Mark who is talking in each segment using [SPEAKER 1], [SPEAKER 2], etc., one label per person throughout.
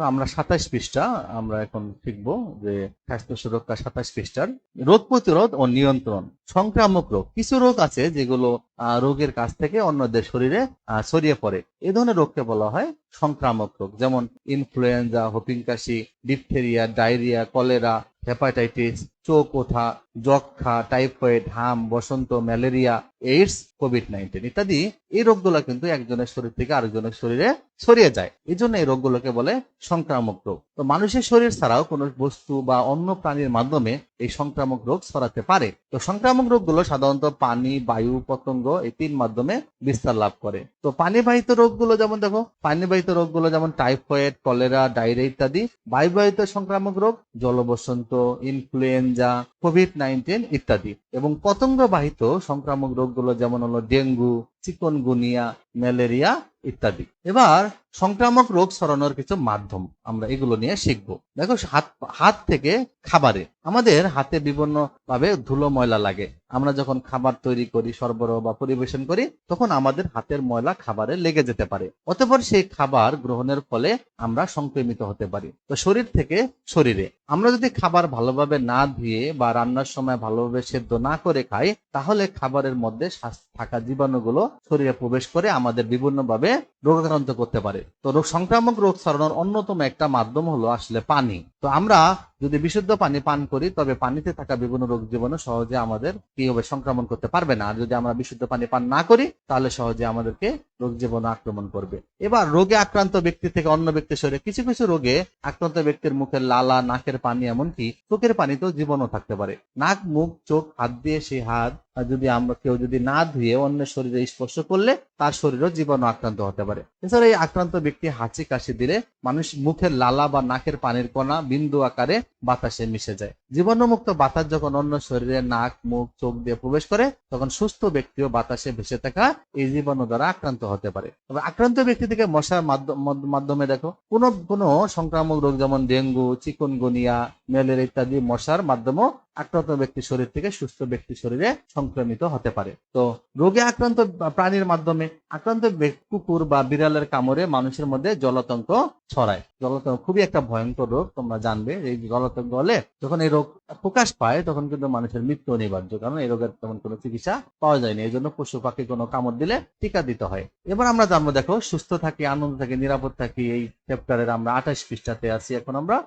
[SPEAKER 1] তো আমরা সাতাশ পৃষ্ঠা, আমরা এখন শিখব যে স্বাস্থ্য সুরক্ষা সাতাশ পৃষ্ঠার রোগ প্রতিরোধ ও নিয়ন্ত্রণ, সংক্রামক রোগ। কিছু রোগ আছে যেগুলো রোগের কাছ থেকে অন্যদের শরীরে ছড়িয়ে পড়ে। এ ধরনের রোগকে বলা হয় সংক্রামক রোগ, যেমন ইনফ্লুয়েঞ্জা হপিংকাশি ডিপথেরিয়া, ডায়রিয়া, কলেরা, হেপাটাইটিস চোখ ওঠা যক্ষা টাইফয়েড, হাম, বসন্ত, ম্যালেরিয়া, এইডস, কোভিড নাইন্টিন ইত্যাদি এই রোগগুলো কিন্তু একজনের শরীর থেকে আরেকজনের শরীরে ছড়িয়ে যায়। এই জন্য এই রোগগুলোকে বলে সংক্রামক রোগ। তো মানুষের শরীর ছাড়াও কোনো বস্তু বা অন্য প্রাণীর মাধ্যমে এই সংক্রামক রোগ ছড়াতে পারে। তো সংক্রামক রোগগুলো সাধারণত পানি, বায়ু, পতঙ্গ এই তিন মাধ্যমে বিস্তার লাভ করে। তো পানিবাহিত রোগগুলো যেমন দেখো, পানিবাহিত রোগগুলো যেমন টাইফয়েড, কলেরা, ডায়রিয়া ইত্যাদি, বায়ুবাহিত সংক্রামক রোগ, জলবসন্ত, ইনফ্লুয়েঞ্জা কোভিড নাইন্টিন ইত্যাদি। এবং পতঙ্গবাহিত সংক্রামক রোগগুলো যেমন হলো ডেঙ্গু চিকনগুনিয়া, ম্যালেরিয়া ইত্যাদি। এবার সংক্রামক রোগ ছড়ানোর কিছু মাধ্যম আমরা এগুলো নিয়ে শিখব। দেখো, হাত হাত থেকে খাবারে। আমাদের হাতে বিভিন্ন ভাবে ধুলো ময়লা লাগে। আমরা যখন খাবার তৈরি করি, সরবরাহ বা পরিবেশন করি, তখন আমাদের হাতের ময়লা খাবারে লেগে যেতে পারে। অতঃপর সেই খাবার গ্রহণের ফলে আমরা সংক্রমিত হতে পারি। তো শরীর থেকে শরীরে। আমরা যদি খাবার ভালোভাবে না ধুয়ে বা রান্নার সময় ভালোভাবে সেদ্ধ না করে খাই, তাহলে খাবারের মধ্যে থাকা জীবাণুগুলো শরীরে প্রবেশ করে আমাদের বিভিন্নভাবে রোগাক্রান্ত করতে পারে। তো রোগ সংক্রামক রোগ ছড়ানোর অন্যতম একটা মাধ্যম হলো আসলে পানি। তো আমরা যদি বিশুদ্ধ পানি পান করি, তবে পানিতে থাকা বিভিন্ন রোগ জীবাণু সহজে আমাদের কি হবে? সংক্রমণ করতে পারবে না। আর যদি আমরা বিশুদ্ধ পানি পান না করি, তাহলে সহজে আমাদেরকে রোগ জীবাণু আক্রমণ করবে। এবার রোগে আক্রান্ত ব্যক্তি থেকে অন্য ব্যক্তির শরীরে কিছু কিছু রোগে আক্রান্ত ব্যক্তির মুখের লালা, নাকের পানি, এমনকি চোখের পানিতেও জীবাণু থাকতে পারে। নাক, মুখ, চোখ, হাত দিয়ে সেই হাত যদি আমরা কেউ যদি না ধুয়ে অন্যের শরীরে স্পর্শ করলে, তার শরীরেও জীবাণু আক্রান্ত হতে পারে। এছাড়া এই আক্রান্ত ব্যক্তি হাঁচি, কাশি দিলে মানুষ মুখের লালা বা নাকের পানির কণা বিন্দু আকারে বাতাসে মিশে যায়। জীবাণুমুক্ত বাতাস যখন অন্য শরীরে নাক, মুখ, চোখ দিয়ে প্রবেশ করে, তখন সুস্থ ব্যক্তিও বাতাসে ভেসে থাকা এই জীবাণু দ্বারা আক্রান্ত হতে পারে। তবে আক্রান্ত ব্যক্তি থেকে মশার মাধ্য- মাধ্যমে দেখো, কোনো কোনো সংক্রামক রোগ যেমন ডেঙ্গু, চিকুনগুনিয়া, ম্যালেরিয়া ইত্যাদি মশার মাধ্যমেও আক্রান্ত ব্যক্তির শরীর থেকে সুস্থ ব্যক্তির শরীরে সংক্রমিত হতে পারে। তো রোগে আক্রান্ত প্রাণীর মাধ্যমে আক্রান্ত কুকুর বা বিড়ালের কামড়ে মানুষের মধ্যে জলতঙ্ক ছড়ায়। জলতঙ্ক খুবই একটা ভয়ঙ্কর রোগ, তোমরা জানবে। এই জলতঙ্ক হলে যখন এই রোগ প্রকাশ পায়, তখন কিন্তু মানুষের মৃত্যু অনিবার্য, কারণ এই রোগের তেমন কোনো চিকিৎসা পাওয়া যায়নি। এই জন্য পশু পাখি কোনো কামড় দিলে টিকা দিতে হয়। এবার আমরা জানব, দেখো, সুস্থ থাকি, আনন্দ থাকি, নিরাপদ থাকি, এই চ্যাপ্টারের আমরা আঠাশ পৃষ্ঠাতে আছি। এখন আমরা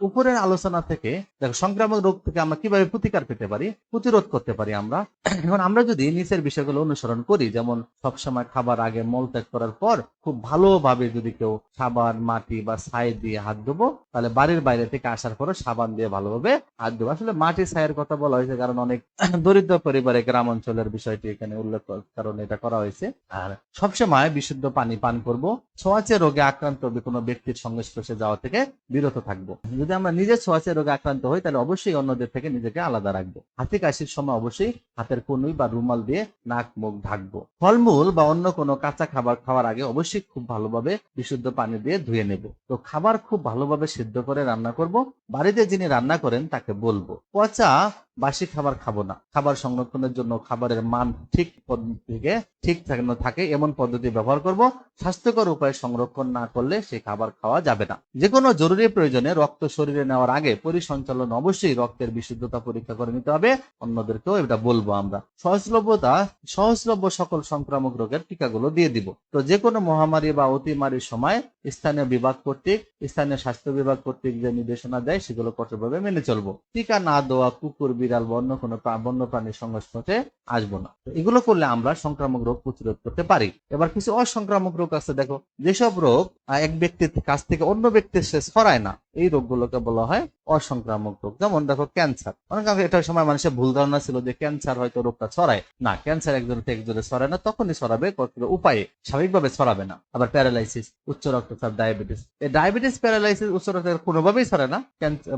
[SPEAKER 1] উপরের আলোচনা থেকে, দেখো, সংক্রামক রোগ থেকে আমরা কীভাবে প্রতিকার পেতে পারি, প্রতিরোধ করতে পারি আমরা। এখন আমরা যদি নিচের বিষয়গুলো অনুসরণ করি, যেমন সবসময় খাবার আগে মল ত্যাগ করার পর খুব ভালোভাবে যদি কেউ সাবান, মাটি বা ছাই দিয়ে হাত ধোবো, তাহলে বাড়ির বাইরে থেকে আসার পরে সাবান দিয়ে ভালোভাবে হাত ধোবো। আসলে মাটি ছাইয়ের কথা বলা হয়েছে, কারণ অনেক দরিদ্র পরিবারে গ্রাম অঞ্চলের বিষয়টি এখানে উল্লেখ কর- কারণ এটা করা হয়েছে। আর সবসময় বিশুদ্ধ পানি পান করব। ছোঁয়াচে রোগে আক্রান্ত কোনো ব্যক্তির সংস্পর্শে যাওয়া থেকে বিরত থাকব। যদি আমরা নিজে ছোঁয়াচে রোগে আক্রান্ত হই, তাহলে অবশ্যই অন্যদের থেকে নিজেকে আলাদা রাখব। হাতি কাশির সময় অবশ্যই হাতের কনুই বা রুমাল দিয়ে নাক, মুখ ঢাকবো। ফলমূল বা অন্য কোনো কাঁচা খাবার খাওয়ার আগে অবশ্যই খুব ভালোভাবে বিশুদ্ধ পানি দিয়ে ধুয়ে নেব। তো খাবার খুব ভালোভাবে সিদ্ধ করে রান্না করব। বাড়িতে যিনি রান্না করেন তাকে বলব, পচা বাসি খাবার খাব না। খাবার সংরক্ষণের জন্য খাবারের মান ঠিক পদ্ধতিকে ঠিক থাকে- এমন পদ্ধতি ব্যবহার করব, স্বাস্থ্যকর উপায়ে সংরক্ষণ না করলে সেই খাবার খাওয়া যাবে না। যে কোনো জরুরি প্রয়োজনে রক্ত শরীরে নেওয়ার আগে পরিসঞ্চালন অবশ্যই রক্তের বিশুদ্ধতা পরীক্ষা করে নিতে হবে। অন্যদেরকেও এটা বলব আমরা। সহজলভ্যতা, সহজলভ্য সকল সংক্রামক রোগের টিকাগুলো দিয়ে দিব। তো যে কোনো মহামারী বা অতিমারির সময় স্থানীয় বিভাগ কর্তৃক, স্থানীয় স্বাস্থ্য বিভাগ কর্তৃক যে নির্দেশনা দেয়, সেগুলো কঠোরভাবে মেনে চলবো। টিকা না দেওয়া কুকুর বিড়াল, বন্য কোনো বন্য প্রাণীর সংস্পর্শে আসব না। এগুলো করলে আমরা সংক্রামক রোগ প্রতিরোধ করতে পারি। এবার কিছু অসংক্রামক রোগ আছে, দেখো। যেসব রোগ এক ব্যক্তির কাছ থেকে অন্য ব্যক্তির সে ছড়ায় না, এই রোগগুলোকে বলা হয় অসংক্রামক রোগ। যেমন দেখো ক্যান্সার অনেক আগে এটা সময় মানুষের ভুল ধারণা ছিল যে ক্যান্সার হয়তো রোগটা ছড়ায়। না ক্যান্সার একজন থেকে একজনে ছড়ায় না, তখনই ছড়াবে কতগুলো উপায়ে। স্বাভাবিকভাবে ছড়াবে না। আবার প্যারালাইসিস উচ্চ রক্তচাপ ডায়াবেটিস এই ডায়াবেটিস প্যারালাইসিস উচ্চ রক্তচাপ কোনোভাবেই ছড়ায় না।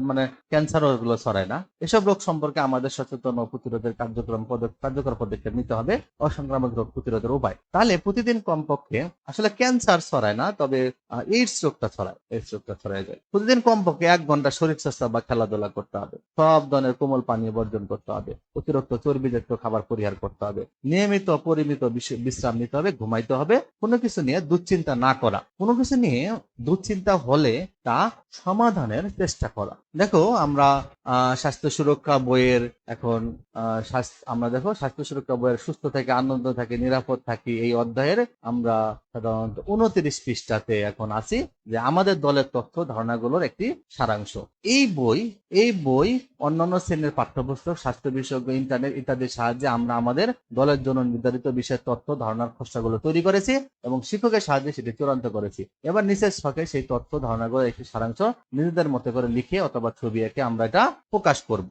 [SPEAKER 1] মানে ক্যান্সারও এগুলো ছড়ায় না। এসব রোগ সম্পর্কে আমাদের সচেতন ও প্রতিরোধের কার্যক্রম কার্যকর পদক্ষেপ নিতে হবে অসংক্রামক রোগ প্রতিরোধের উপায়। তাহলে প্রতিদিন কমপক্ষে আসলে ক্যান্সার ছড়ায় না, তবে এইডস রোগটা ছড়ায়। এইডস রোগটা ছড়ায় যায়। প্রতিদিন কমপক্ষে এক ঘণ্টা শরীর চর্চা বা খেলাধুলা করতে হবে। সব ধরনের কোমল পানীয় বর্জন করতে হবে। অতিরিক্ত চর্বিযুক্ত খাবার পরিহার করতে হবে। নিয়মিত পরিমিত বিশ্রাম নিতে হবে, ঘুমাইতে হবে। কোনো কিছু নিয়ে দুশ্চিন্তা না করা। কোনো কিছু নিয়ে দুশ্চিন্তা হলে তা সমাধানের চেষ্টা করা। দেখো, আমরা স্বাস্থ্য সুরক্ষা বইয়ের এখন আমরা দেখো, স্বাস্থ্য সুরক্ষা বইয়ের সুস্থ থেকে আনন্দ থাকি, নিরাপদ থাকি, এই অধ্যায়ের আমরা সাধারণত উনত্রিশ পৃষ্ঠাতে এখন আছি যে আমাদের দলের তথ্য, ধারণাগুলোর একটি সারাংশ। এই বই এই বই অন্যান্য শ্রেণির পাঠ্যপুস্তক, স্বাস্থ্য বিশেষজ্ঞ, ইন্টারনেট ইত্যাদির সাহায্যে আমরা আমাদের দলের জন্য নির্ধারিত বিষয়ের তথ্য, ধারণার খসড়াগুলো তৈরি করেছি এবং শিক্ষকের সাহায্যে সেটি চূড়ান্ত করেছি। এবার নিচের ছকে সেই তথ্য, ধারণাগুলো একটি সারাংশ নিজেদের মতো করে লিখে অথবা ছবি এঁকে আমরা এটা প্রকাশ করব।